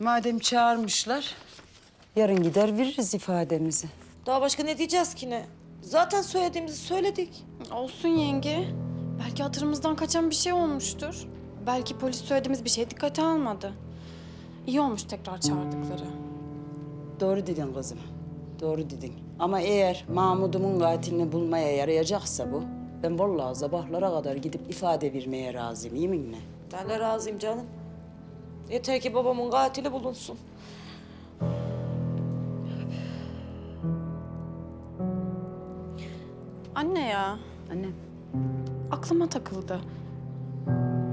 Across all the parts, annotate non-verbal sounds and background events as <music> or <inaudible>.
Madem çağırmışlar, yarın gider veririz ifademizi. Daha başka ne diyeceğiz ki ne? Zaten söylediğimizi söyledik. Olsun yenge. Belki hatırımızdan kaçan bir şey olmuştur. Belki polis söylediğimiz bir şey dikkate almadı. İyi olmuş tekrar çağırdıkları. Doğru dedin kızım, doğru dedin. Ama eğer Mahmud'umun katilini bulmaya yarayacaksa bu... ...ben vallahi sabahlara kadar gidip ifade vermeye razıyım, yeminle. Ben de razıyım canım. Yeter ki babamın katili bulunsun. Anne ya, Annem. aklıma takıldı.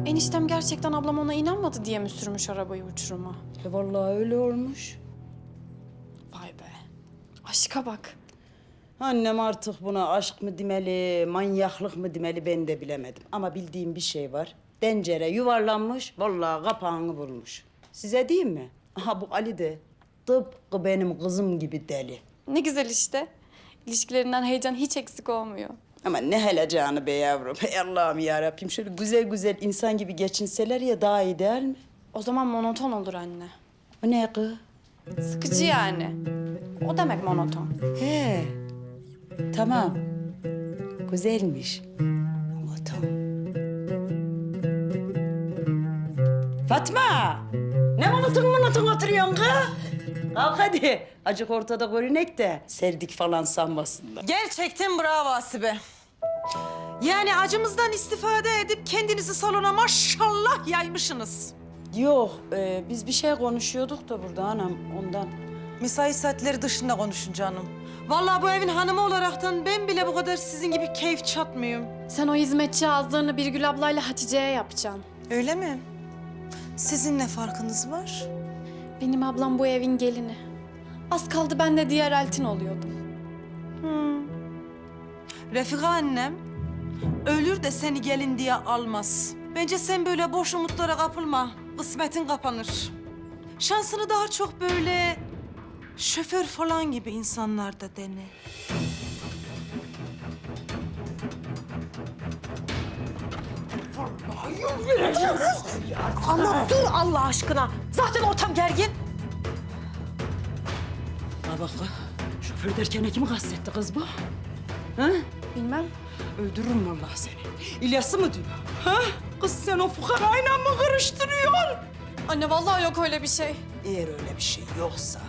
Eniştem gerçekten ablam ona inanmadı diye mi sürmüş arabayı uçuruma? E vallahi öyle olmuş. Vay be. Aşka bak. Annem artık buna aşk mı demeli, manyaklık mı demeli ben de bilemedim. Ama bildiğim bir şey var. Tencere yuvarlanmış, vallahi kapağını bulmuş. Size diyeyim mi? Aha bu Ali de tıpkı benim kızım gibi deli. Ne güzel işte. İlişkilerinden heyecan hiç eksik olmuyor. Ama ne hele canı be yavrum. Ey Allah'ım ya Rabbim şöyle güzel güzel insan gibi geçinseler ya daha iyi değil mi? O zaman monoton olur anne. O ne kız? Sıkıcı yani. O demek monoton. He. Tamam. Güzelmiş. Fatma! Ne monoton monoton oturuyorsun kız? Kalk hadi. Acık ortada görünek de serdik falan sanmasınlar. Gerçekten bravo Asibe. Yani acımızdan istifade edip kendinizi salona maşallah yaymışsınız. Yok, e, biz bir şey konuşuyorduk da burada anam ondan. Mesai saatleri dışında konuşun canım. Vallahi bu evin hanımı olaraktan ben bile bu kadar sizin gibi keyif çatmıyorum. Sen o hizmetçi ağızlarını Birgül ablayla Hatice'ye yapacaksın. Öyle mi? Sizin ne farkınız var? Benim ablam bu evin gelini. Az kaldı ben de diğer eltin oluyordum. Refika annem ölür de seni gelin diye almaz. Bence sen böyle boş umutlara kapılma. Kısmetin kapanır. Şansını daha çok böyle şoför falan gibi insanlarda dene. Ama dur Allah aşkına. Zaten ortam gergin. Ha bak şoför derken kimi kastetti kız bu? Ha? Bilmem. Öldürürüm vallahi seni. İlyas'ı mı diyor? Ha? Kız sen o fukarayla mı karıştırıyorsun? Anne vallahi yok öyle bir şey. Eğer öyle bir şey yoksa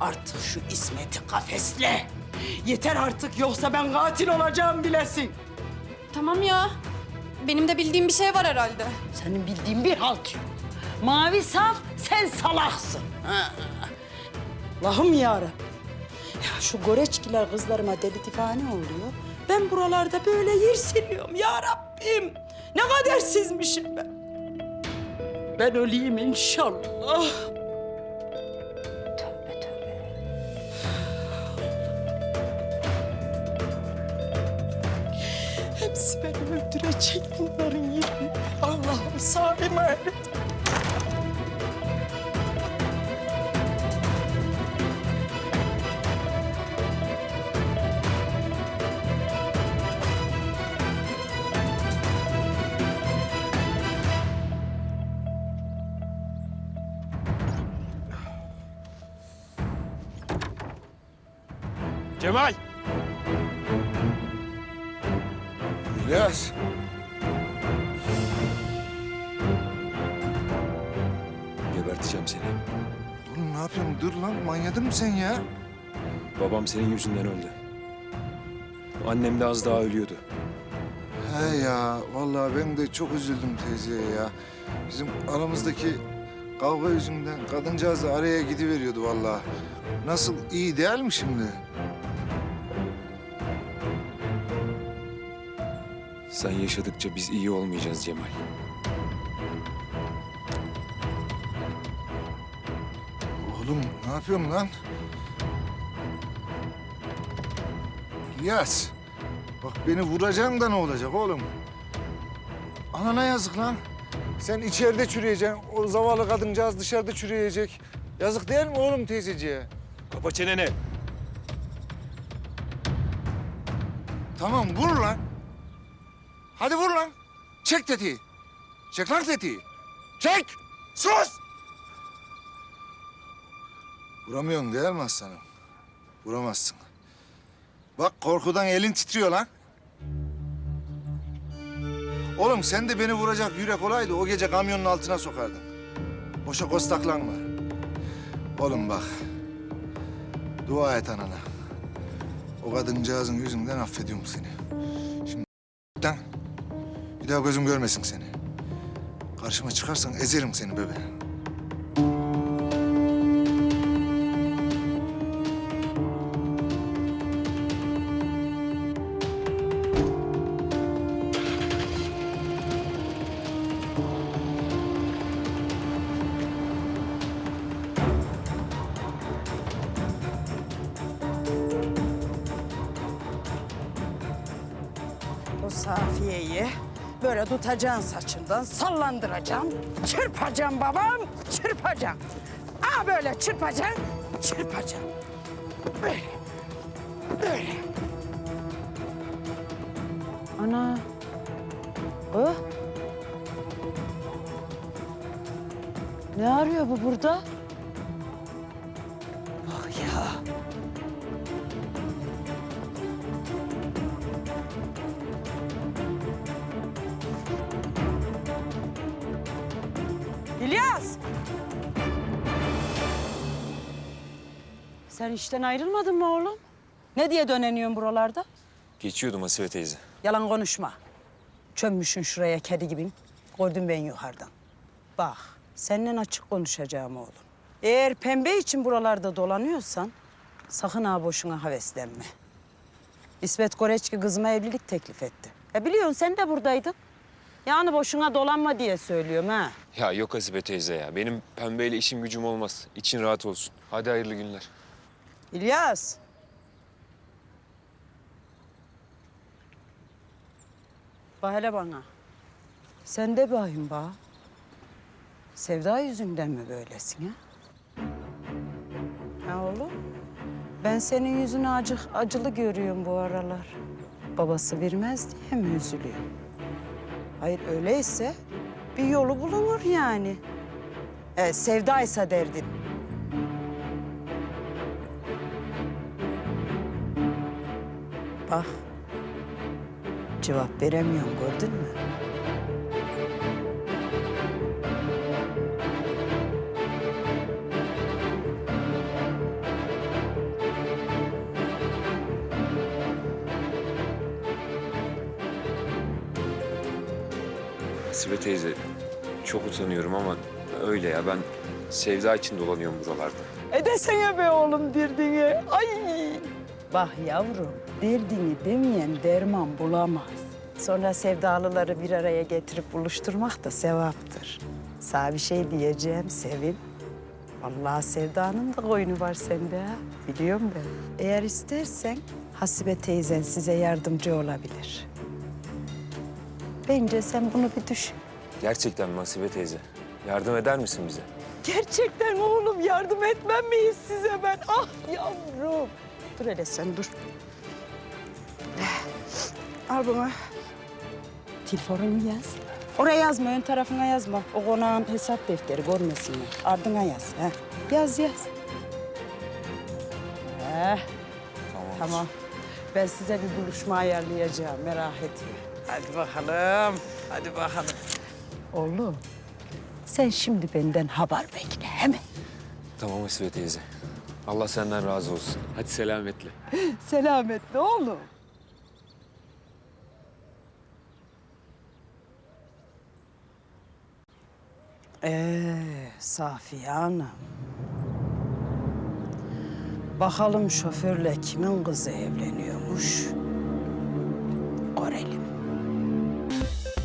artık şu İsmet'i kafesle. Yeter artık yoksa ben katil olacağım bilesin. Tamam ya. Benim de bildiğim bir şey var herhalde. Senin bildiğin bir halt yok. Mavi saf, sen salaksın. Allah'ım yarabbim. Ya şu goreçkiler kızlarıma deli divane oluyor. Ben buralarda böyle yer siliyorum ya Rabbim. Ne kadersizmişim ben. Ben öleyim inşallah. Hepsi beni öldürecek bunların yerini. Allah'ım sağ emanet. Cemal! İlyas. Geberteceğim seni. Oğlum ne yapıyorsun? Dur lan manyadın mı sen ya? Babam senin yüzünden öldü. Annem de az daha ölüyordu. He ya vallahi ben de çok üzüldüm teyzeye ya. Bizim aramızdaki kavga yüzünden kadıncağız da araya gidiveriyordu vallahi. Nasıl iyi değil mi şimdi? Sen yaşadıkça biz iyi olmayacağız Cemal. Oğlum ne yapıyorsun lan? İlyas. Bak beni vuracaksın da ne olacak oğlum? Anana yazık lan. Sen içeride çürüyeceksin. O zavallı kadıncağız dışarıda çürüyecek. Yazık değil mi oğlum teyzeciğe? Kapa çeneni. Tamam vur lan. Hadi vur lan. Çek tetiği. Çek lan tetiği. Çek. Sus. Vuramıyorsun değil mi aslanım? Vuramazsın. Bak korkudan elin titriyor lan. Oğlum sen de beni vuracak yürek olaydı o gece kamyonun altına sokardın. Boşa kostaklanma. Oğlum bak. Dua et anana. O kadıncağızın yüzünden affediyorum seni. Bir daha gözüm görmesin seni. Karşıma çıkarsan ezerim seni bebeğim. O Safiye'yi böyle tutacaksın saçından, sallandıracaksın. Çırpacaksın babam, çırpacaksın. Aa böyle çırpacaksın, çırpacaksın. Böyle, böyle. Ana. O? Ne arıyor bu burada? İlyas! Sen işten ayrılmadın mı oğlum? Ne diye döneniyorsun buralarda? Geçiyordum Hasibe teyze. Yalan konuşma. Çömmüşsün şuraya kedi gibi. Gördüm ben yukarıdan. Bak, seninle açık konuşacağım oğlum. Eğer pembe için buralarda dolanıyorsan... ...sakın ha boşuna heveslenme. İsmet Koreçki kızıma evlilik teklif etti. E biliyorsun sen de buradaydın. Yani boşuna dolanma diye söylüyorum ha. Ya yok Hasibe teyze ya. Benim pembeyle işim gücüm olmaz. İçin rahat olsun. Hadi hayırlı günler. İlyas. Bak hele bana. Sen de bakayım bak. Sevda yüzünden mi böylesin ha? Ha oğlum? Ben senin yüzünü acı, acılı görüyorum bu aralar. Babası vermez diye mi üzülüyor? Hayır öyleyse bir yolu bulunur yani. E, sevdaysa derdin. Bak. Cevap veremiyorum gördün mü? Hasibe teyze çok utanıyorum ama öyle ya. Ben Sevda için dolanıyorum buralarda. E desene be oğlum derdini. Ay. Bak yavrum, derdini demeyen derman bulamaz. Sonra sevdalıları bir araya getirip buluşturmak da sevaptır. Sana bir şey diyeceğim Sevim. Vallahi Sevda'nın da koyunu var sende ha. Biliyorum ben. Eğer istersen Hasibe teyzen size yardımcı olabilir. Bence sen bunu bir düşün. Gerçekten mi Hasibe teyze? Yardım eder misin bize? Gerçekten oğlum yardım etmem miyiz size ben? Ah yavrum. Dur hele sen dur. Al bunu. Telefonumu yaz. Oraya yazma, ön tarafına yazma. O konağın hesap defteri görmesinler. Ardına yaz. Ha. Yaz yaz. Heh, Tamam. tamam. Ben size bir buluşma ayarlayacağım. Merak etme. Hadi bakalım. Hadi bakalım. Oğlum, sen şimdi benden haber bekle, he mi? Tamam Hasibe teyze. Allah senden razı olsun. Hadi selametle. <laughs> Selametle oğlum. Ee, Safiye Hanım. Bakalım şoförle kimin kızı evleniyormuş?